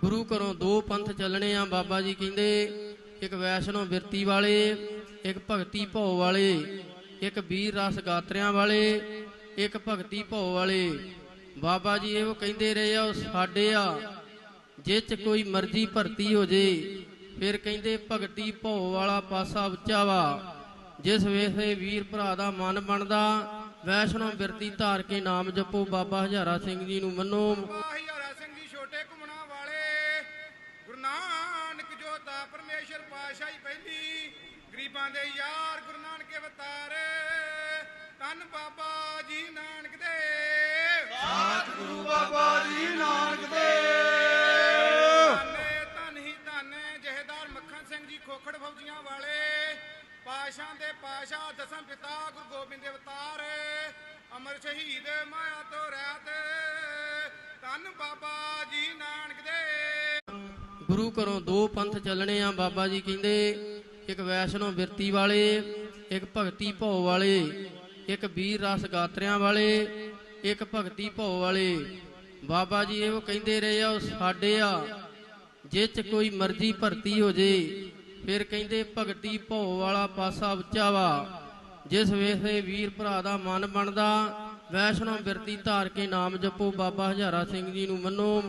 ਗੁਰੂ ਘਰੋਂ ਦੋ ਪੰਥ ਚੱਲਣੇ ਆ। ਬਾਬਾ ਜੀ ਕਹਿੰਦੇ, ਇੱਕ ਵੈਸ਼ਨੋ ਬਿਰਤੀ ਵਾਲੇ, ਇੱਕ ਭਗਤੀ ਭੋ ਵਾਲੇ, ਇੱਕ ਵੀਰ ਰਸ ਗਾਤਰਿਆਂ ਵਾਲੇ, ਇੱਕ ਭਗਤੀ ਭੋ ਵਾਲੇ। ਬਾਬਾ ਜੀ ਇਹੋ ਕਹਿੰਦੇ ਰਹੇ ਆ, ਉਹ ਸਾਡੇ ਆ। ਜੇ ਚ ਕੋਈ ਮਰਜ਼ੀ ਭਰਤੀ ਹੋ ਜੇ, ਫਿਰ ਕਹਿੰਦੇ ਭਗਤੀ ਭੋ ਵਾਲਾ ਪਾਸਾ ਉੱਚਾ ਵਾ। ਜਿਸ ਵੇਲੇ ਵੀਰ ਭਰਾ ਦਾ ਮਨ ਬਣਦਾ, ਵੈਸ਼ਨੋ ਬਿਰਤੀ ਧਾਰ ਕੇ ਨਾਮ ਜਪੋ। ਬਾਬਾ ਹਜ਼ਾਰਾ ਸਿੰਘ ਜੀ ਨੂੰ ਮੰਨੋ। ਹਜ਼ਾਰਾ ਸਿੰਘ ਜੀ ਛੋਟੇ ਘੁੰਮਣਾ ਵਾਲੇ ਗੁਰੂ ਨਾਨਕ ਜੋਤਾ ਪਰਮੇਸ਼ਰ ਪਾਸ਼ਾਹੀ ਪਹਿਲੀ ਗਰੀਬਾਂ ਦੇ ਯਾਰ ਗੁਰੂ ਨਾਨਕ ਅਵਤਾਰ ਧੰਨ ਬਾਬਾ ਜੀ ਨਾਨਕ ਦੇ। ਗੁਰੂ ਬਾਬਾ ਜੀ ਨਾਨਕ ਦੇ। ਧੰਨ ਹੀ ਧੰਨ ਜਹੇਦਾਰ ਮੱਖਣ ਸਿੰਘ ਜੀ ਖੋਖੜ ਫੌਜੀਆਂ ਵਾਲੇ ਪਾਸ਼ਾਂ ਦੇ ਪਾਸ਼ਾ ਦਸਮ ਪਿਤਾ ਗੁਰੂ ਗੋਬਿੰਦ ਦੇ ਅਵਤਾਰ ਅਮਰ ਸ਼ਹੀਦ ਮਾਇਆ ਤੋਂ ਰਹਿਤ। ਧੰਨ ਬਾਬਾ ਜੀ ਨਾਨਕ ਗੁਰੂ ਘਰੋਂ ਦੋ ਪੰਥ ਚੱਲਣੇ ਆ। ਬਾਬਾ ਜੀ ਕਹਿੰਦੇ, ਇੱਕ ਵੈਸ਼ਨੋ ਬਿਰਤੀ ਵਾਲੇ, ਇੱਕ ਭਗਤੀ ਭੋ ਵਾਲੇ, ਇੱਕ ਵੀਰ ਰਸ ਗਾਤਰਿਆਂ ਵਾਲੇ, ਇੱਕ ਭਗਤੀ ਭੋ ਵਾਲੇ। ਬਾਬਾ ਜੀ ਇਹੋ ਕਹਿੰਦੇ ਰਹੇ ਆ, ਉਹ ਸਾਡੇ ਆ। ਜੇ ਚ ਕੋਈ ਮਰਜ਼ੀ ਭਰਤੀ ਹੋ ਜੇ, ਫਿਰ ਕਹਿੰਦੇ ਭਗਤੀ ਭੋ ਵਾਲਾ ਪਾਸਾ ਉੱਚਾ ਵਾ। ਜਿਸ ਵੇਲੇ ਵੀਰ ਭਰਾ ਦਾ ਮਨ ਬਣਦਾ, ਵੈਸ਼ਨੋ ਬਿਰਤੀ ਧਾਰ ਕੇ ਨਾਮ ਜਪੋ। ਬਾਬਾ ਹਜ਼ਾਰਾ ਸਿੰਘ ਜੀ ਨੂੰ ਮੰਨੋ।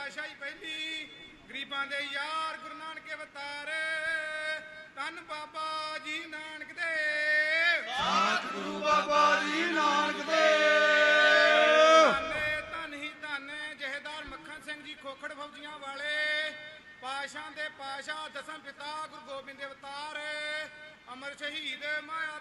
ਪਾਸ਼ਾਹੀ ਪਹਿਲੀ ਗਰੀਬਾਂ ਦੇ ਯਾਰ ਗੁਰੂ ਨਾਨਕ ਅਵਤਾਰ। ਧੰਨ ਬਾਬਾ ਜੀ ਨਾਨਕ ਦੇ। ਗੁਰੂ ਬਾਬਾ ਜੀ ਨਾਨਕ ਦੇ। ਧੰਨ ਹੀ ਧੰਨ ਜਹੇਦਾਰ ਮੱਖਣ ਸਿੰਘ ਜੀ ਖੋਖੜ ਫੌਜੀਆਂ ਵਾਲੇ। ਪਾਸ਼ਾਂ ਦੇ ਪਾਸ਼ਾ ਦਸਮ ਪਿਤਾ ਗੁਰੂ ਗੋਬਿੰਦ ਦੇ ਅਵਤਾਰ। ਅਮਰ ਸ਼ਹੀਦ ਮਾਇਆ